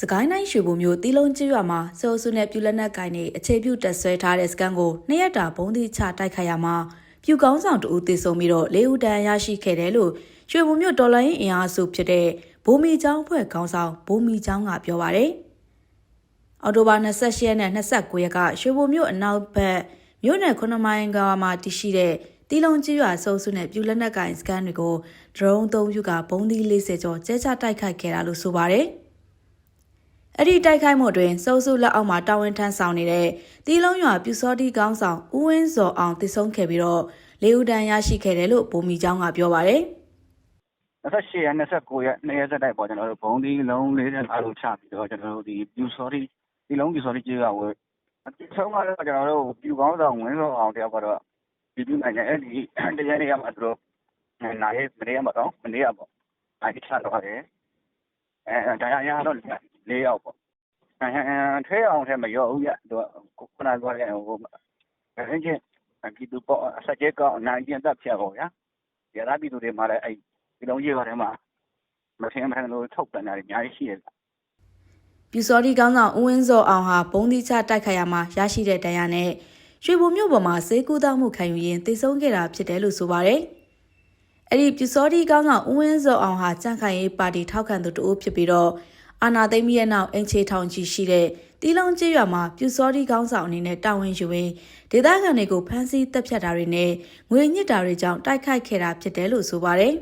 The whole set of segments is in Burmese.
စကိုင်းတိုင်းရွှေဘုံမြို့တီလုံးကျွော်မှာစောစုနဲ့ပြူလက်နက်ကင်နေအခြေပြုတက်ဆွဲထားတဲ့စကန်ကိုနှစ်ရက်တာဘုံသီးချတိုက်ခိုက်ရမှာပြူကောင်းဆောင်တူတေဆုံပြီးတော့လေးဦးတန်းရရှိခဲ့တယ်လို့ရွှေဘုံမြို့တော်လိုင်းအင်အားစုဖြစ်တဲ့ဘိုးမီချောင်းဖွဲ့ခေါင်းဆောင်ဘိုးမီချောင်းကပြောပါရယ်အော်တိုဘာ28ရက်နဲ့29ရက်ကရွှေဘုံမြို့အနောက်ဘက်မြို့နယ်9မိုင်ကမှာတည်ရှိတဲ့တီလုံးကျွော်စောစုနဲ့ပြူလက်နက်ကင်စကန်တွေကို drone 3ယူကဘုံသီး40ကျော်ကျဲချတိုက်ခိုက်ခဲ့တာလို့ဆိုပါရယ် အဲ့ဒီတိုက်ခိုက်မှုအတွင်းစိုးစုလက်အောက်မှာတာဝန်ထမ်းဆောင်နေတဲ့တီးလုံးရွာပြူစောတိကောင်းဆောင်ဦးဝင်းစော်အောင်တည်ဆုံးခဲ့ပြီးတော့လေးဦးတန်းရရှိခဲ့တယ်လို့ဗိုလ်မီချောင်းကပြောပါရယ်28ရက်29ရက်နေ့ရက်စက်တိုက်ပေါ့ကျွန်တော်တို့ဘုံဒီလုံး45လုံးချပြီးတော့ကျွန်တော်တို့ဒီပြူစော်ဒီဒီလုံးပြူစော်ဒီကြေးကဝယ်အတိဆုံးကတော့ကျွန်တော်တို့ပြူကောင်းဆောင်ဝင်းစော်အောင်တယောက်ကတော့ဒီပြူနိုင်တဲ့အဲ့ဒီတရားတွေကမှသူတို့နိုင်မနေ့ကမတော့မနေ့ကပေါ့အဲ့ဒီချတော့တယ်အဲတရားရတော့ ၄ယောက်ပေါ့အဲထဲအောင်ထဲမရောဘူးရသူကခုနကပြောတဲ့ဟိုအဲ့ချင်းဒီသူပေါ့အစကြေကောင်းနိုင်ကျင်တက်ဖြတ်ပေါ့ဗျာရတာပြည်သူတွေမှာလည်းအဲ့ဒီလုံးကြီးပါတယ်မှာမထင်မှန်လို့ထုတ်ပြန်တာအများကြီးရှိတယ်ပြူစောတိကောင်းဆောင်ဦးဝင်းစော်အောင်ဟာဘုံသီးချတိုက်ခိုက်ရမှာရရှိတဲ့တရားနဲ့ရွှေဘုံမြို့ပေါ်မှာဈေးကူးတောက်မှုခံယူရင်းတည်ဆုံးခဲ့တာဖြစ်တယ်လို့ဆိုပါရယ်အဲ့ဒီပြူစောတိကောင်းဆောင်ဦးဝင်းစော်အောင်ဟာကြန့်ခိုင်ရေးပါတီထောက်ခံသူတဦးဖြစ်ပြီးတော့ အာနာသိမ့်ပြီးရဲ့နောက်အင်ချေထောင်ကြီးရှိတဲ့တီလုံးကျေးရွာမှာပြူစောတိကောင်းဆောင်အနေနဲ့တာဝန်ယူရင်းဒေသခံတွေကိုဖမ်းဆီးတပ်ဖြတ်တာတွေနဲ့ငွေညစ်တာတွေကြောင့်တိုက်ခိုက်ခဲ့တာဖြစ်တယ်လို့ဆိုပါရယ်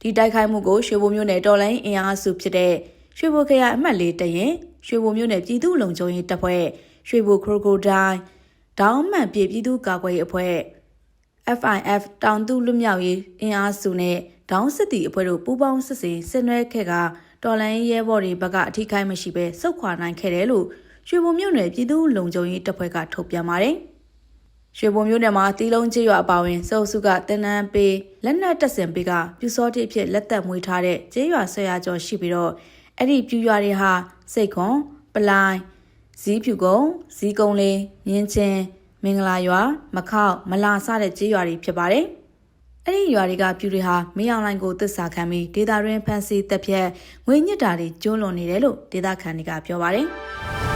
ဒီတိုက်ခိုက်မှုကိုရွှေဘုံမြို့နယ်တော်လိုင်းအင်အားစုဖြစ်တဲ့ရွှေဘိုခရိုင်အမှတ်လေးတရင်ရွှေဘိုမြို့နယ်ပြည်သူ့လုံခြုံရေးတပ်ဖွဲ့ရွှေဘိုခရိုကိုဒိုင်းဒေါင်းမှန်ပြည်ပြည်သူ့ကာကွယ်ရေးအဖွဲ့ FIF တောင်သူလွတ်မြောက်ရေးအင်အားစုနဲ့ ဒေါင်းစစ်တီအဖွဲ့တို့ပူးပေါင်းစစ်စင်ဆင်နွှဲခဲ့ကတော်လိုင်းရဲဘော်တွေဘက်ကအထိခိုက်မရှိဘဲစုခွာနိုင်ခဲ့တယ်လို့ရွှေဘုံမြို့နယ်ပြည်သူ့လုံခြုံရေးတပ်ဖွဲ့ကထုတ်ပြန်ပါတယ်။ရွှေဘုံမြို့နယ်မှာတီလုံးကျေးရွာအပါအဝင်စုပ်စုကတင်နန်းပေးလက်နက်တပ်ဆင်ပေးကပြူစောတိအဖြစ်လက်သက်မွေးထားတဲ့ကျေးရွာဆွေရကျော်ရှိပြီးတော့အဲ့ဒီပြူရွာတွေဟာစိတ်ခွန်ပလိုင်းဇီးဖြူကုန်းဇီးကုန်းလေးမြင်းချင်းမင်္ဂလာရွာမခောက်မလာစတဲ့ကျေးရွာတွေဖြစ်ပါတယ်။ အဲ့ဒီရွာတွေကပြူတွေဟာမင်းအောင်လိုင်ကိုတစ္ဆာခံပြီးဒေတာရင်းဖန်စီတက်ဖြတ်ငွေညစ်တာတွေကျုံးလွန်နေတယ်လို့ဒေတာခန်တွေကပြောပါတယ်။